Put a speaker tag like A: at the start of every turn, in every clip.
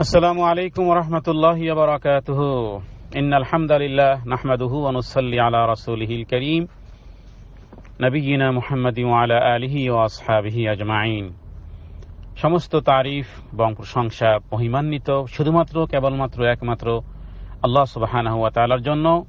A: আসসালামু আলাইকুম রহমতুল্লাহ বারাকাত ইন আলহামদুলিল্লাহ নাহমাদুহু অনুসল্লি আলা রাসুলহিল করিম নবীনা মুহাম্মদ আলা আলিহি ও আসহাবিহি আজমাইন। সমস্ত তারিফ এবং প্রশংসা, মহিমান্বিত, শুধুমাত্র, কেবলমাত্র, একমাত্র আল্লাহ সুবাহ জন্য,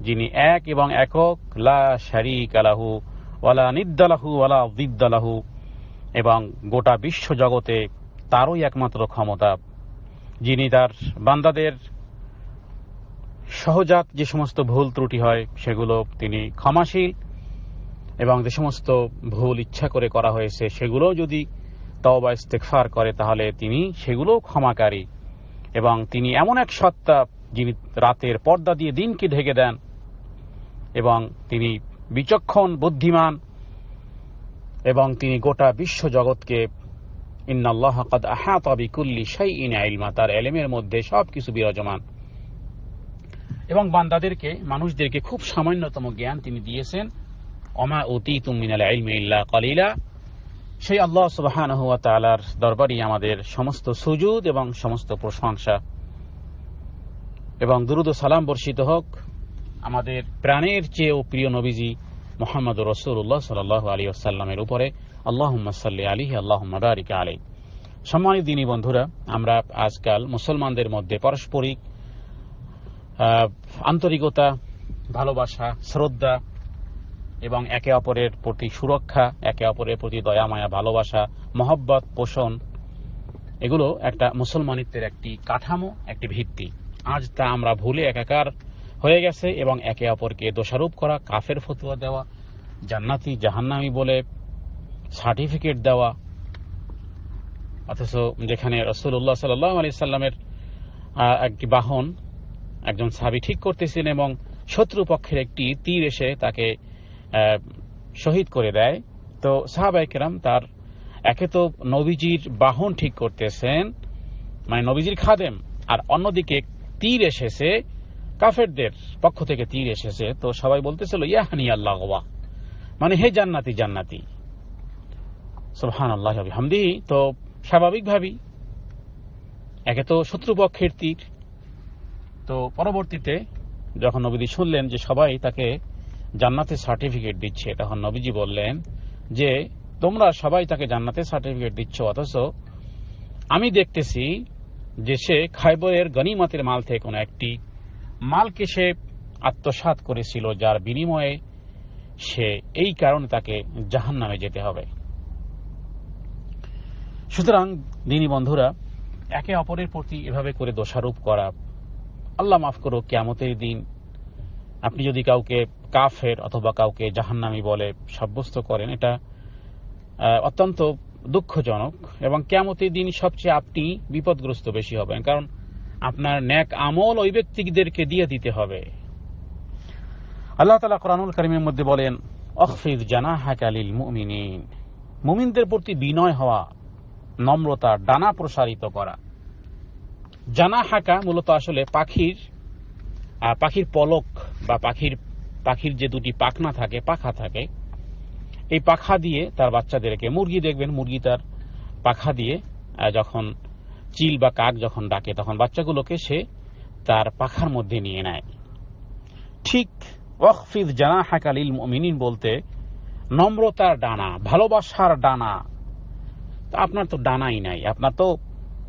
A: যিনি এক এবং একক, লা শারিক আলাহু ওয়ালা নিদ্দালাহু ওয়ালা দিদ্দালাহু এবং গোটা বিশ্ব জগতে তারই একমাত্র ক্ষমতা যিনি তার বান্দাদের সহজাত যে সমস্ত ভুল ত্রুটি হয়, সেগুলো তিনি ক্ষমাশীল এবং যে সমস্ত ভুল ইচ্ছা করে করা হয়েছে, সেগুলো যদি তওবা ইস্তেকফার করে, তাহলে তিনি সেগুলো ক্ষমাকারী। এবং তিনি এমন এক সত্তা যিনি রাতের পর্দা দিয়ে দিনকে ঢেকে দেন এবং তিনি বিচক্ষণ, বুদ্ধিমান এবং তিনি গোটা বিশ্ব জগৎকে ইন্নাল্লাহ কাদ আহাতা বিকুল্লি শাইইন ইলমা, তার এলেমের মধ্যে সবকিছু বিরাজমান। এবং বান্দাদেরকে, মানুষদেরকে খুব সামান্যতম জ্ঞান তিনি দিয়েছেন অমা অতি তুমিনাল ইলমি ইল্লা কলিলা। সেই আল্লাহ সুবহানাহু ওয়া তাআলার দরবারই আমাদের সমস্ত সুজুদ এবং সমস্ত প্রশংসা। এবং দুরুদ সালাম বর্ষিত হোক আমাদের প্রাণের চেয়েও প্রিয় নবীজি মোহাম্মদ রসুল্লাহ সাল আলী আসাল্লামের উপরে। আল্লাহ সাল্লি আলী আল্লাহ বারিক আলী সম্মানিত দিনী বন্ধুরা, আমরা আজকাল মুসলমানদের মধ্যে পারস্পরিক আন্তরিকতা, ভালোবাসা, শ্রদ্ধা এবং একে অপরের প্রতি সুরক্ষা, একে অপরের প্রতি দয়া, মায়া, ভালোবাসা, মহব্বত, পোষণ, এগুলো একটা মুসলমানিত্বের একটি কাঠামো, একটি ভিত্তি। আজ তা আমরা ভুলে একাকার হয়ে গেছে এবং একে অপরকে দোষারোপ করা, কাফের ফতুয়া দেওয়া, জান্নাতি জাহান্নামি বলে সার্টিফিকেট দেওয়া, অথচ যেখানে রসুল্লাহ সাল্লাহ আলি সাল্লামের একটি বাহন, একজন সাবি ঠিক করতেছিলেন এবং শত্রু পক্ষের একটি তীর এসে তাকে শহীদ করে দেয়। তো সাহাবাইকেরাম তার, একে তো নবীজির বাহন ঠিক করতেছেন মানে নবীজির খাদেম, আর অন্যদিকে তীর এসেছে কাফেরদের পক্ষ থেকে তীর এসেছে। তো সবাই বলতেছিল, ইয়াহানি আল্লাহ মানে হে জান্নাতি জান্নাতি। সুবহান আল্লাহ হামদি তো স্বাভাবিকভাবেই একে তো শত্রুপক্ষের তীর। তো পরবর্তীতে যখন নবীজি শুনলেন যে সবাই তাকে জান্নাতের সার্টিফিকেট দিচ্ছে, তখন নবীজি বললেন যে, তোমরা সবাই তাকে জান্নাতের সার্টিফিকেট দিচ্ছ, অথচ আমি দেখতেছি যে সে খাইবরের গনিমতের মাল থেকে কোনো একটি মালকে সে আত্মসাৎ করেছিল, যার বিনিময়ে সে এই কারণে তাকে জাহান নামে যেতে হবে। সুতরাং, দিনী বন্ধুরা, একে অপরের প্রতি এভাবে করে দোষারোপ করা, আল্লাহ মাফ করো কেমতের দিন আপনি যদি কাউকে কাফের অথবা কাউকে জাহান্নামি বলে সাব্যস্ত করেন, এটা অত্যন্ত দুঃখজনক এবং কেমতের দিন সবচেয়ে আপনি বিপদগ্রস্ত বেশি হবেন। কারণ আপনার ন্যাক আমল ওই ব্যক্তিদেরকে দিয়ে দিতে হবে। আল্লাহ তালা কোরআনুল করিমের মধ্যে বলেন অখফিদ জানা হাকালিল মুমিনিন। মুমিনদের প্রতি বিনয় হওয়া নম্রতা ডানা প্রসারিত করা। জানা হাঁকা মূলত আসলে পাখির পাখির পলক বা পাখির পাখির যে দুটি পাখনা থাকে, পাখা থাকে, এই পাখা দিয়ে তার বাচ্চাদেরকে, মুরগি দেখবেন, মুরগি তার পাখা দিয়ে যখন চিল বা কাক যখন ডাকে, তখন বাচ্চাগুলোকে সে তার পাখার মধ্যে নিয়ে নেয়। ঠিক ওয়াকফিদ জানা হাকালিল মিনিন বলতে, নম্রতার ডানা, ভালোবাসার ডানা আপনার তো ডানাই নাই, আপনার তো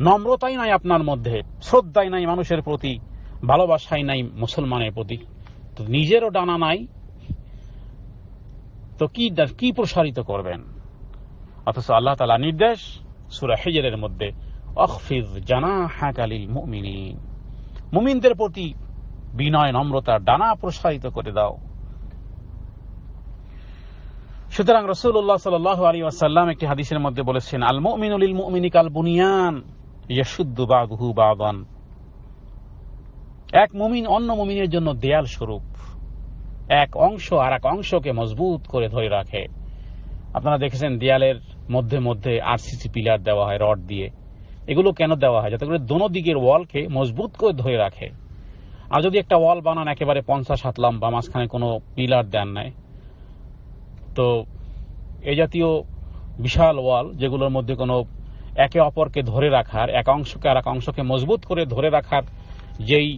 A: নম্রতাই নাই আপনার মধ্যে, শ্রদ্ধাই নাই মানুষের প্রতি, ভালোবাসাই নাই মুসলমানের প্রতি। তো নিজেরও ডানা নাই, তো কি কি প্রসারিত করবেন? অথচ আল্লাহ তালা নির্দেশ, সুরা হেজরের মধ্যে, অখফিজ জানা হাকালিল মুমিনিন। মুমিনদের প্রতি বিনয় নম্রতার ডানা প্রসারিত করে দাও। সুতরাং রসুল্লাহ সাল আলী আসাল্লাম একটি হাদিসের মধ্যে বলেছেন আল মুমিনুল মুমিনিক আল বুনিয়ান ইয়াসুদ্দু বাদহু বাদান এক মুমিন অন্য মুমিনের জন্য দেয়াল স্বরূপ। এক অংশ আর এক অংশকে মজবুত করে ধরে রাখে। আপনারা দেখেছেন দেয়ালের মধ্যে মধ্যে আরসিসি পিলার দেওয়া হয়, রড দিয়ে। এগুলো কেন দেওয়া হয়? যাতে করে দোনো দিকের ওয়ালকে মজবুত করে ধরে রাখে। আর যদি একটা ওয়াল বানান একেবারে পঞ্চাশ হাত লম্বা, মাঝখানে কোনো পিলার দেন নাই তো এই জাতীয় বিশাল ওয়াল যেগুলোর মধ্যে কোনো একে অপরকে ধরে রাখার, এক অংশকে আর এক অংশকে মজবুত করে ধরে রাখার যেই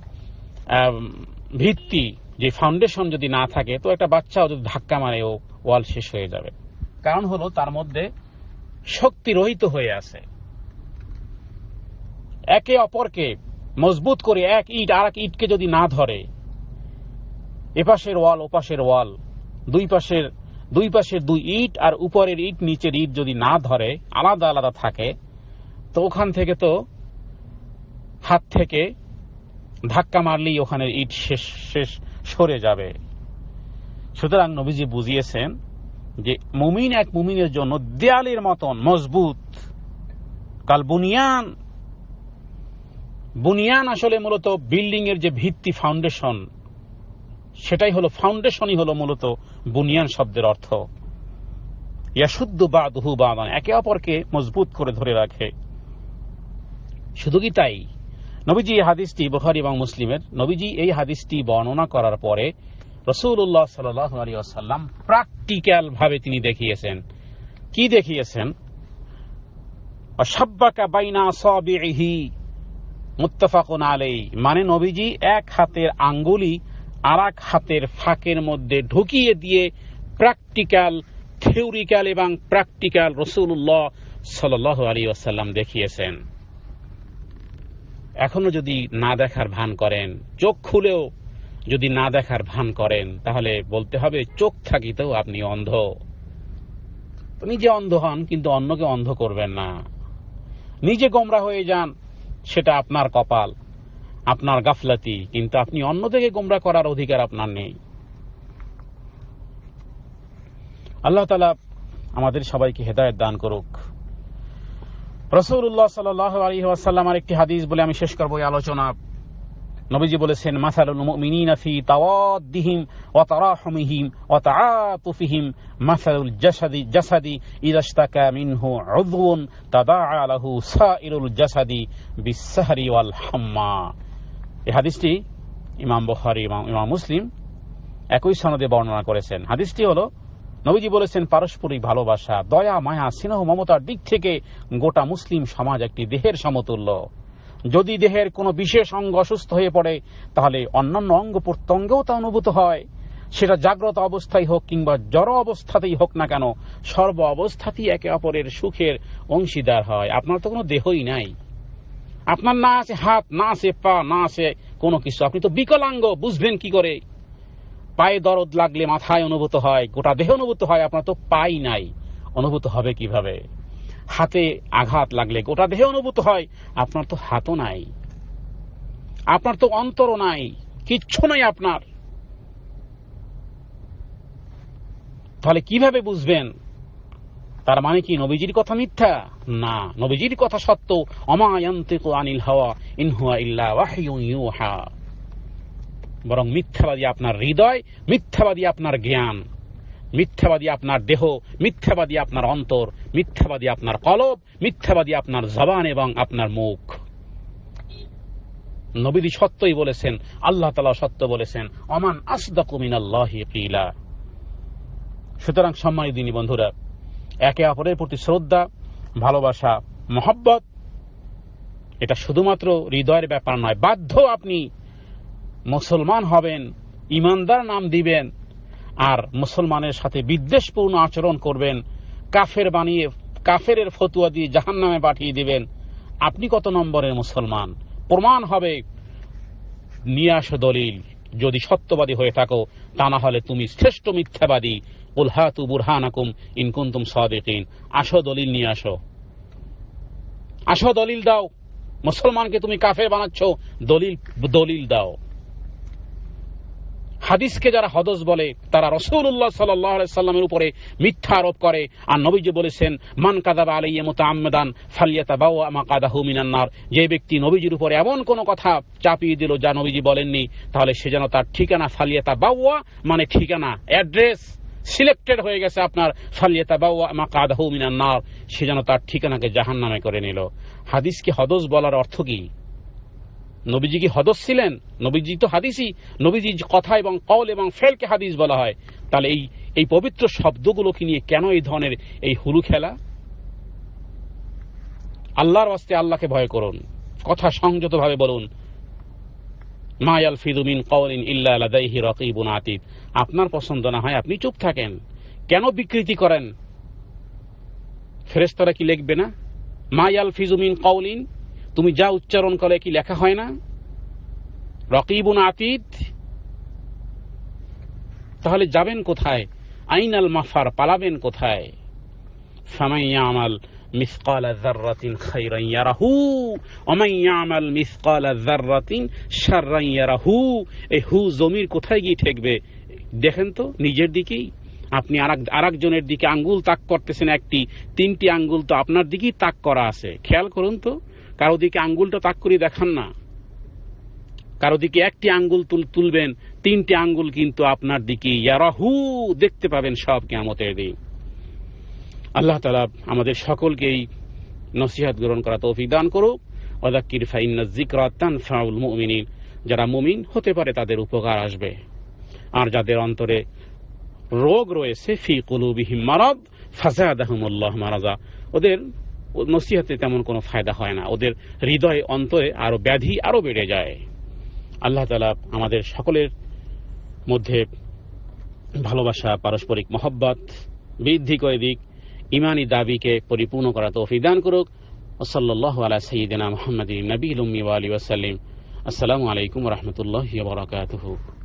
A: ভিত্তি যে ফাউন্ডেশন যদি না থাকে, তো একটা বাচ্চাও যদি ধাক্কা মারে, ও ওয়াল শেষ হয়ে যাবে। কারণ হলো তার মধ্যে শক্তি রহিত হয়ে আছে। একে অপরকে মজবুত করে এক ইট আর এক ইটকে যদি না ধরে, এপাশের ওয়াল, ওপাশের ওয়াল, দুই পাশের দুই পাশের দুই ইট আর উপরের ইট, নিচের ইট যদি না ধরে, আলাদা আলাদা থাকে, তো ওখান থেকে তো হাত থেকে ধাক্কা মারলেই ওখানে ইট শেষ শেষ সরে যাবে। সুতরাং নবীজি বুঝিয়েছেন যে মুমিন এক মুমিনের জন্য দেয়ালের মতন মজবুত, কাল বুনিয়ান। বুনিয়ান আসলে মূলত বিল্ডিং এর যে ভিত্তি, ফাউন্ডেশন সেটাই হলো ফাউন্ডেশনই হলো মূলত বুনিয়ান শব্দের অর্থ। ইয়াশুদ্ধ বা দুহু বাদান, একে অপরকে মজবুত করে ধরে রাখে। শুধু কি তাই? নবীজি এই হাদিসটি বুখারি এবং মুসলিমের। নবীজি এই হাদিসটি বর্ণনা করার পরে রসুল্লাহ সাল্লাহ আলী আসাল্লাম প্র্যাকটিক্যাল ভাবে তিনি দেখিয়েছেন। কি দেখিয়েছেন? অসাব্বাকা বাইনা সাবিহি মুত্তাফাকুন আলাই মানে নবীজি এক হাতের আঙ্গুলি আর এক হাতের ফাঁকের মধ্যে ঢুকিয়ে দিয়ে প্র্যাকটিক্যাল থিওরিক্যাল এবং প্র্যাকটিক্যাল রসুল্লাহ সাল আলী আসাল্লাম দেখিয়েছেন। এখনও যদি না দেখার ভান করেন, চোখ খুলেও যদি না দেখার ভান করেন, তাহলে বলতে হবে চোখ থাকিতেও আপনি অন্ধ। নিজে অন্ধ হন, কিন্তু অন্যকে অন্ধ করবেন না। নিজে গোমরা হয়ে যান, সেটা আপনার কপাল। আপনার গাফলাতি, কিন্তু আপনি অন্যদেরকে গোমরা করার অধিকার আপনার নেই। আল্লাহ তালা আমাদের সবাইকে হেদায়ত দান করুক। রসুল্লাহ সাল আলী ওয়াসাল্লামার একটি হাদিস বলে আমি শেষ করব আলোচনা। নবীজি বলেছেন, মাসালুল মুমিনিনা ফি তাওয়াদ্দিহিম ওয়া তারাহুমিহিম ওয়া তাআতুফিহিম, মাসালুল জাসাদি জাসাদি ইযা মিনহু উযওয়ুন তাদাআ লাহু সাইরুল জাসাদি বিসসাহরি ওয়াল হাম্মা। এই হাদিসটি ইমাম বুখারী ইমাম ইমাম মুসলিম একই সনদে বর্ণনা করেছেন। হাদিসটি হলো, নবীজি বলেছেন, পারস্পরিক ভালোবাসা, দয়া, মায়া, স্নেহ, মমতার দিক থেকে গোটা মুসলিম সমাজ একটি দেহের সমতুল্য। যদি দেহের কোনো বিশেষ অঙ্গ অসুস্থ হয়ে পড়ে, তাহলে অন্যান্য অঙ্গ প্রত্যঙ্গেও তা অনুভূত হয়। সেটা জাগ্রত অবস্থায় হোক কিংবা জড় অবস্থাতেই হোক না কেন, সর্ব অবস্থাতেই একে অপরের সুখের অংশীদার হয়। আপনার তো কোনো দেহই নাই। আপনার না আছে হাত, না আছে পা, না আছে কোনো কিছু। আপনি তো বিকলাঙ্গ, বুঝবেন কি করে? পায়ে দরদ লাগলে মাথায় অনুভূত হয়, গোটা দেহ অনুভূত হয়, আপনার তো পাই নাই। অনুভূত হবে কীভাবে? হাতে আঘাত লাগলে গোটা দেহে অনুভূত হয়, আপনার তো হাতও নাই। আপনার তো অন্তরও নাই, কিচ্ছু নাই আপনার। তাহলে কীভাবে বুঝবেন? তার মানে কি নবীজির কথা মিথ্যা? না, নবীজির কথা সত্য। অমায়ন্তিক আনিল হাওয়া ইনহুয়া ইল্লা ইউহা। বরং মিথ্যাবাদী আপনার হৃদয়, মিথ্যাবাদী আপনার জ্ঞান, মিথ্যাবাদী আপনার দেহ, মিথ্যাবাদী আপনার অন্তর, মিথ্যাবাদী আপনার কলব, মিথ্যাবাদী আপনার জবান এবং আপনার মুখ। নবীদি সত্যই বলেছেন, আল্লাহ তালা সত্য বলেছেন, অমান আসদাকুমিন আল্লাহ সুতরাং সম্মানিত বন্ধুরা একে অপরের প্রতি শ্রদ্ধা, ভালোবাসা, মহব্বত। এটা শুধুমাত্র হৃদয়ের ব্যাপার নয়, বাধ্য আপনি মুসলমান হবেন, ইমানদার নাম দিবেন, আর মুসলমানের সাথে বিদ্বেষপূর্ণ আচরণ করবেন, কাফের বানিয়ে কাফের ফতুয়া দিয়ে জাহান নামে পাঠিয়ে দিবেন। আপনি কত নম্বরের মুসলমান? প্রমাণ হবে। নিয়ে আসো দলিল। যদি সত্যবাদী হয়ে থাকো, তা না হলে তুমি শ্রেষ্ঠ মিথ্যাবাদী। উলহাতু বুরহানাকুম ইনকুন্তুম সাদিকিন। আসো দলিল নিয়ে আসো। আসো দলিল দাও। মুসলমানকে তুমি কাফের বানাচ্ছ, দলিল দলিল দাও। হাদিসকে যারা হদস বলে, তারা রসুল্লাহ সাল্লামের উপরে মিথ্যা আরোপ করে। আর নবীজি বলেছেন, মান কাদাবা আলাইয়া মতো আহমেদান ফালিয়াতা বাউ আমা কাদাহু মিনান্নার যে ব্যক্তি নবীজির উপরে এমন কোন কথা চাপিয়ে দিল যা নবীজি বলেননি, তাহলে সে যেন তার ঠিকানা ফালিয়াতা বাউয়া মানে ঠিকানা, অ্যাড্রেস সিলেক্টেড হয়ে গেছে আপনার মিনান্নার সে যেন তার ঠিকানাকে জাহান নামে করে নিল। হাদিসকে হদস বলার অর্থ কি? নবীজি কি হদস ছিলেন? নবীজি তো হাদিসই। নবীজি কথা এবং কল এবং ফেলকে হাদিস বলা হয়। তাহলে এই এই পবিত্র শব্দগুলোকে নিয়ে কেন এই ধরনের এই হুলু খেলা? আল্লাহর ওয়াস্তে আল্লাহকে ভয় করুন। কথা সংযতভাবে বলুন। মায়াল ফিদুমিন কওলিন ইল্লা লাদাইহি রাকিবুন আতিদ। আপনার পছন্দ না হয় আপনি চুপ থাকেন। কেন বিকৃতি করেন? ফেরেশতারা কি লিখবে না? মায়াল ফিজুমিন কওলিন, তুমি যা উচ্চারণ করে কি লেখা হয় না? রকিবুন আতিদ? তাহলে যাবেন কোথায়? আইনাল মাফার পালাবেন কোথায়? সামাইয়া ইয়ামাল মিসকাল যাররাতিন খাইরান ইয়ারাহু ওমাই ইয়ামাল মিসকাল যাররাতিন শাররান ইয়ারাহু। এই হু জমির কোথায় গিয়ে ঠেকবে? দেখেন তো, নিজের দিকেই। আপনি আর একজনের দিকে আঙ্গুল তাক করতেছেন একটি, তিনটি আঙ্গুল তো আপনার দিকেই তাক করা আছে। খেয়াল করুন তো, কারও দিকে আঙ্গুলটা তাক করে দেখান না। কারও দিকে একটি আঙ্গুল তুল, তুলবেন, তিনটি আঙ্গুল কিন্তু আপনার দিকে ইয়ারাহু, দেখতে পাবেন সব কেমতের দিন। আল্লাহ তালা আমাদের সকলকেই নসিহাত গ্রহণ করা তৌফিক দান করুক। ওদাক্কির ফাইন্না জিকরা তানফাউল মুমিনিন। যারা মুমিন হতে পারে তাদের উপকার আসবে। আর যাদের অন্তরে রোগ রয়েছে, ফি কুলুবিহিম মারাদ ফাজাদাহুমুল্লাহ মারাজা। ওদের নসিহাতে তেমন কোনো ফায়দা হয় না। ওদের হৃদয় অন্তরে আরও ব্যাধি আরও বেড়ে যায়। আল্লাহ তালা আমাদের সকলের মধ্যে ভালোবাসা, পারস্পরিক মহব্বত বৃদ্ধি করে দিক। ইমানি দাবিকে পরিপূর্ণ করা তৌফিক দান করুক। ওসল্লাহ আলা সঈদিনা মোহাম্মদ নবী উম্মি আলী ওয়াসাল্লিম। আসসালামু আলাইকুম রহমতুল্লাহ বারকাতুহু।